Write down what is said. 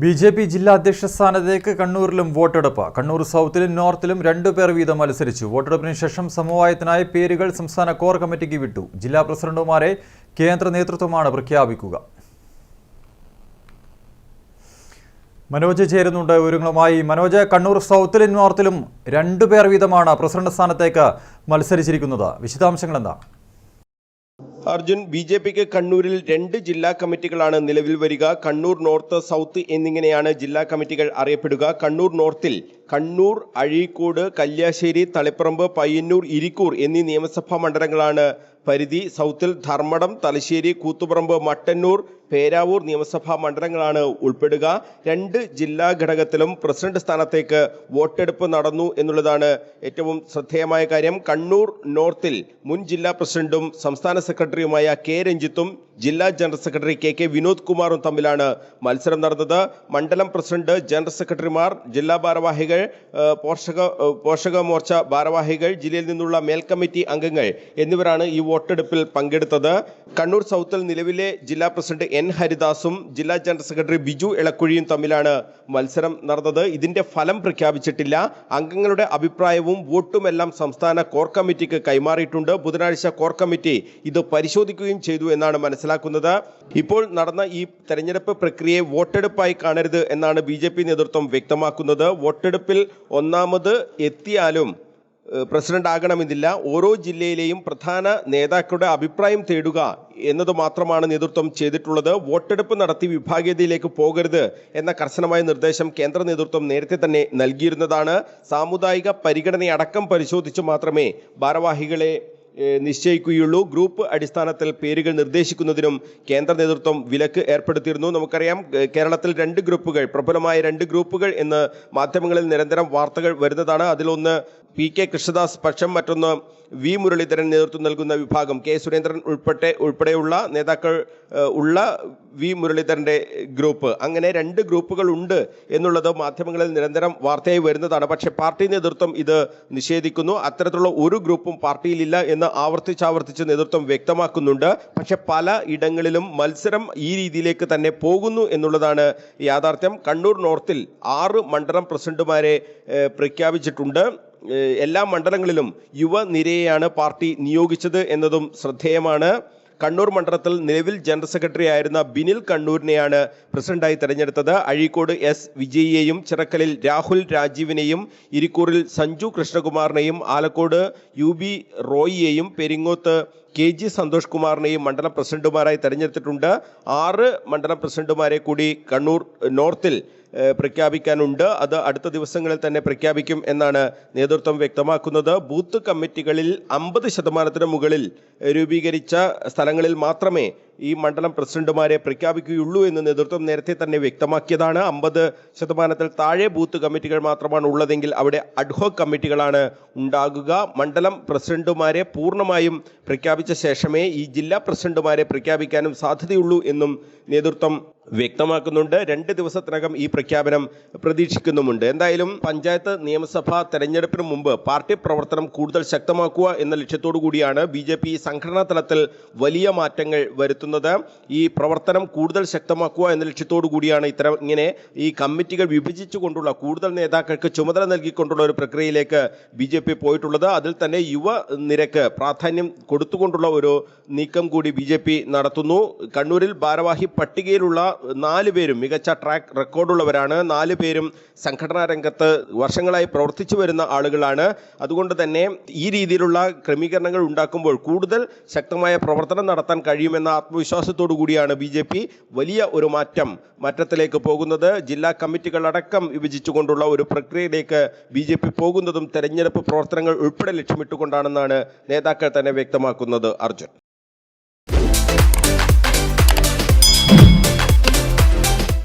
B J P ജില്ലാ അധ്യക്ഷ സ്ഥാനത്തേക്ക് കണ്ണൂരിലും വോട്ടെടുപ്പ്. കണ്ണൂർ സൗത്തിലും നോർത്തിലും രണ്ടു പേർ വീതം മത്സരിച്ചു. വോട്ടെടുപ്പിന് ശേഷം സമവായത്തിനായി പേരുകൾ സംസ്ഥാന കോർ കമ്മിറ്റിക്ക് വിട്ടു. ജില്ലാ പ്രസിഡന്റുമാരെ കേന്ദ്ര നേതൃത്വമാണ് പ്രഖ്യാപിക്കുക. മനോജ് ചേരുന്നുണ്ട് വിവരങ്ങളുമായി. മനോജ് കണ്ണൂർ സൗത്തിലും നോർത്തിലും രണ്ടു പേർ വീതമാണ് പ്രസിഡന്റ് സ്ഥാനത്തേക്ക് മത്സരിച്ചിരിക്കുന്നത്. വിശദാംശങ്ങൾ എന്താണ് അർജുൻ ബി ജെ പിക്ക് കണ്ണൂരിൽ രണ്ട് ജില്ലാ കമ്മിറ്റികളാണ് നിലവിൽ വരിക. കണ്ണൂർ നോർത്ത് സൗത്ത് എന്നിങ്ങനെയാണ് ജില്ലാ കമ്മിറ്റികൾ അറിയപ്പെടുക. കണ്ണൂർ നോർത്തിൽ കണ്ണൂർ അഴീക്കോട് കല്യാശ്ശേരി തളിപ്പറമ്പ് പയ്യന്നൂർ ഇരിക്കൂർ എന്നീ നിയമസഭാ മണ്ഡലങ്ങളാണ് പരിധി. സൗത്തിൽ ധർമ്മടം തലശ്ശേരി കൂത്തുപറമ്പ് മട്ടന്നൂർ പേരാവൂർ നിയമസഭാ മണ്ഡലങ്ങളാണ് ഉൾപ്പെടുക. രണ്ട് ജില്ലാ ഘടകത്തിലും പ്രസിഡന്റ് സ്ഥാനത്തേക്ക് വോട്ടെടുപ്പ് നടന്നു എന്നുള്ളതാണ് ഏറ്റവും ശ്രദ്ധേയമായ കാര്യം. കണ്ണൂർ നോർത്തിൽ മുൻ ജില്ലാ പ്രസിഡന്റും സംസ്ഥാന സെക്രട്ടറിയുമായ കെ രഞ്ജിത്തും ജില്ലാ general secretary K K Vinod കുമാറും തമ്മിലാണ് മത്സരം നടന്നത്. മണ്ഡലം പ്രസിഡന്റ് ജനറൽ സെക്രട്ടറിമാർ ജില്ലാ ഭാരവാഹികൾ പോഷക പോഷക മോർച്ച ഭാരവാഹികൾ ജില്ലയിൽ നിന്നുള്ള മേൽക്കമ്മിറ്റി അംഗങ്ങൾ എന്നിവരാണ് ഈ വോട്ടെടുപ്പിൽ പങ്കെടുത്തത്. കണ്ണൂർ സൗത്തിൽ നിലവിലെ ജില്ലാ പ്രസിഡന്റ് എൻ ഹരിദാസും ജില്ലാ ജനറൽ സെക്രട്ടറി ബിജു ഇളക്കുഴിയും തമ്മിലാണ് മത്സരം നടന്നത്. ഇതിന്റെ ഫലം പ്രഖ്യാപിച്ചിട്ടില്ല. അംഗങ്ങളുടെ അഭിപ്രായവും വോട്ടുമെല്ലാം സംസ്ഥാന കോർ കമ്മിറ്റിക്ക് കൈമാറിയിട്ടുണ്ട്. ബുധനാഴ്ച കോർ കമ്മിറ്റി ഇത് പരിശോധിക്കുകയും ചെയ്തു എന്നാണ് മനസ്സിലാക്കുന്നത്. ഇപ്പോൾ നടന്ന ഈ തെരഞ്ഞെടുപ്പ് പ്രക്രിയയെ വോട്ടെടുപ്പായി കാണരുത് എന്നാണ് ബി നേതൃത്വം വ്യക്തമാക്കുന്നത്. വോട്ടെടുപ്പിൽ ഒന്നാമത് എത്തിയാലും പ്രസിഡന്റ് ആകണമെന്നില്ല ഓരോ ജില്ലയിലെയും പ്രധാന നേതാക്കളുടെ അഭിപ്രായം തേടുക എന്നത് മാത്രമാണ് നേതൃത്വം ചെയ്തിട്ടുള്ളത്. വോട്ടെടുപ്പ് നടത്തി വിഭാഗീയതയിലേക്ക് പോകരുത് എന്ന കർശനമായ നിർദ്ദേശം കേന്ദ്ര നേതൃത്വം നേരത്തെ തന്നെ നൽകിയിരുന്നതാണ്. സാമുദായിക പരിഗണനയടക്കം പരിശോധിച്ച് മാത്രമേ ഭാരവാഹികളെ നിശ്ചയിക്കുകയുള്ളൂ. ഗ്രൂപ്പ് അടിസ്ഥാനത്തിൽ പേരുകൾ നിർദ്ദേശിക്കുന്നതിനും കേന്ദ്ര നേതൃത്വം വിലക്ക് ഏർപ്പെടുത്തിയിരുന്നു. നമുക്കറിയാം കേരളത്തിൽ രണ്ട് ഗ്രൂപ്പുകൾ പ്രബലമായ രണ്ട് ഗ്രൂപ്പുകൾ എന്ന് മാധ്യമങ്ങളിൽ നിരന്തരം വാർത്തകൾ വരുന്നതാണ്. അതിലൊന്ന് പി കെ കൃഷ്ണദാസ് പക്ഷം മറ്റൊന്ന് വി മുരളീധരൻ നേതൃത്വം നൽകുന്ന വിഭാഗം. കെ സുരേന്ദ്രൻ ഉൾപ്പെട്ട ഉൾപ്പെടെയുള്ള നേതാക്കൾ ഉള്ള വി മുരളീധരന്റെ ഗ്രൂപ്പ്. അങ്ങനെ രണ്ട് ഗ്രൂപ്പുകൾ ഉണ്ട് എന്നുള്ളത് മാധ്യമങ്ങളിൽ നിരന്തരം വാർത്തയായി വരുന്നതാണ്. പക്ഷേ പാർട്ടി നേതൃത്വം ഇത് നിഷേധിക്കുന്നു. അത്തരത്തിലുള്ള ഒരു ഗ്രൂപ്പും പാർട്ടിയിലില്ല എന്ന് ആവർത്തിച്ചാവർത്തിച്ച് നേതൃത്വം വ്യക്തമാക്കുന്നുണ്ട്. പക്ഷെ പല ഇടങ്ങളിലും മത്സരം ഈ രീതിയിലേക്ക് തന്നെ പോകുന്നു എന്നുള്ളതാണ് യാഥാർത്ഥ്യം. കണ്ണൂർ നോർത്തിൽ ആറ് മണ്ഡലം പ്രസിഡന്റുമാരെ പ്രഖ്യാപിച്ചിട്ടുണ്ട്. എല്ലാ മണ്ഡലങ്ങളിലും യുവനിരയെയാണ് പാർട്ടി നിയോഗിച്ചത് എന്നതും ശ്രദ്ധേയമാണ്. കണ്ണൂർ മണ്ഡലത്തിൽ നിലവിൽ ജനറൽ സെക്രട്ടറി ആയിരുന്ന ബിനിൽ കണ്ണൂരിനെയാണ് പ്രസിഡന്റായി തെരഞ്ഞെടുത്തത്. അഴീക്കോട് എസ്. വിജയിയെയും ചിറക്കലിൽ രാഹുൽ രാജീവിനെയും ഇരിക്കൂറിൽ സഞ്ജു കൃഷ്ണകുമാറിനെയും ആലക്കോട് യു ബി റോയിയെയും പെരിങ്ങോത്ത് കെ ജി സന്തോഷ് കുമാറിനെയും മണ്ഡലം പ്രസിഡന്റുമാരായി തെരഞ്ഞെടുത്തിട്ടുണ്ട്. ആറ് മണ്ഡലം പ്രസിഡന്റുമാരെ കൂടി കണ്ണൂർ നോർത്തിൽ പ്രഖ്യാപിക്കാനുണ്ട്. അത് അടുത്ത ദിവസങ്ങളിൽ തന്നെ പ്രഖ്യാപിക്കും എന്നാണ് നേതൃത്വം വ്യക്തമാക്കുന്നത്. ബൂത്ത് കമ്മിറ്റികളിൽ അമ്പത് ശതമാനത്തിന് മുകളിൽ രൂപീകരിച്ച സ്ഥലങ്ങളിൽ മാത്രമേ ഈ മണ്ഡലം പ്രസിഡന്റുമാരെ പ്രഖ്യാപിക്കുകയുള്ളൂ എന്ന് നേതൃത്വം നേരത്തെ തന്നെ വ്യക്തമാക്കിയതാണ്. അമ്പത് ശതമാനത്തിൽ താഴെ ബൂത്ത് കമ്മിറ്റികൾ മാത്രമാണ് ഉള്ളതെങ്കിൽ അവിടെ അഡ്ഹോക് കമ്മിറ്റികളാണ് ഉണ്ടാകുക. മണ്ഡലം പ്രസിഡന്റുമാരെ പൂർണമായും പ്രഖ്യാപിച്ച ശേഷമേ ഈ ജില്ലാ പ്രസിഡന്റുമാരെ പ്രഖ്യാപിക്കാനും സാധ്യതയുള്ളൂ എന്നും നേതൃത്വം വ്യക്തമാക്കുന്നുണ്ട്. രണ്ട് ദിവസത്തിനകം ഈ പ്രഖ്യാപനം പ്രതീക്ഷിക്കുന്നുമുണ്ട്. എന്തായാലും പഞ്ചായത്ത് നിയമസഭാ തെരഞ്ഞെടുപ്പിന് മുമ്പ് പാർട്ടി പ്രവർത്തനം കൂടുതൽ ശക്തമാക്കുക എന്ന ലക്ഷ്യത്തോടു കൂടിയാണ് ബി ജെ പി സംഘടനാ തലത്തിൽ വലിയ മാറ്റങ്ങൾ വരുത്തുന്നത്. ഈ പ്രവർത്തനം കൂടുതൽ ശക്തമാക്കുക എന്ന ലക്ഷ്യത്തോടു കൂടിയാണ് ഇത്തരം ഇങ്ങനെ ഈ കമ്മിറ്റികൾ വിഭജിച്ചുകൊണ്ടുള്ള കൂടുതൽ നേതാക്കൾക്ക് ചുമതല നൽകിക്കൊണ്ടുള്ള ഒരു പ്രക്രിയയിലേക്ക് ബി ജെ പി പോയിട്ടുള്ളത്. അതിൽ തന്നെ യുവ നിരക്ക് പ്രാധാന്യം കൊടുത്തുകൊണ്ടുള്ള ഒരു നീക്കം കൂടി ബി ജെ പി നടത്തുന്നു. കണ്ണൂരിൽ ഭാരവാഹി പട്ടികയിലുള്ള നാല് പേരും മികച്ച ട്രാക്ക് റെക്കോർഡുള്ളവരാണ് നാല് പേരും സംഘടനാ രംഗത്ത് വർഷങ്ങളായി പ്രവർത്തിച്ചു വരുന്ന ആളുകളാണ്. അതുകൊണ്ട് തന്നെ ഈ രീതിയിലുള്ള ക്രമീകരണങ്ങൾ ഉണ്ടാക്കുമ്പോൾ കൂടുതൽ ശക്തമായ പ്രവർത്തനം നടത്താൻ കഴിയുമെന്ന ആത്മവിശ്വാസത്തോടു കൂടിയാണ് ബി ജെ പി വലിയ ഒരു മാറ്റം മാറ്റത്തിലേക്ക് പോകുന്നത്. ജില്ലാ കമ്മിറ്റികളടക്കം വിഭജിച്ചുകൊണ്ടുള്ള ഒരു പ്രക്രിയയിലേക്ക് ബി ജെ പി പോകുന്നതും തെരഞ്ഞെടുപ്പ് പ്രവർത്തനങ്ങൾ ഉൾപ്പെടെ ലക്ഷ്യമിട്ടുകൊണ്ടാണെന്നാണ് നേതാക്കൾ തന്നെ വ്യക്തമാക്കുന്നത്. അർജുൻ.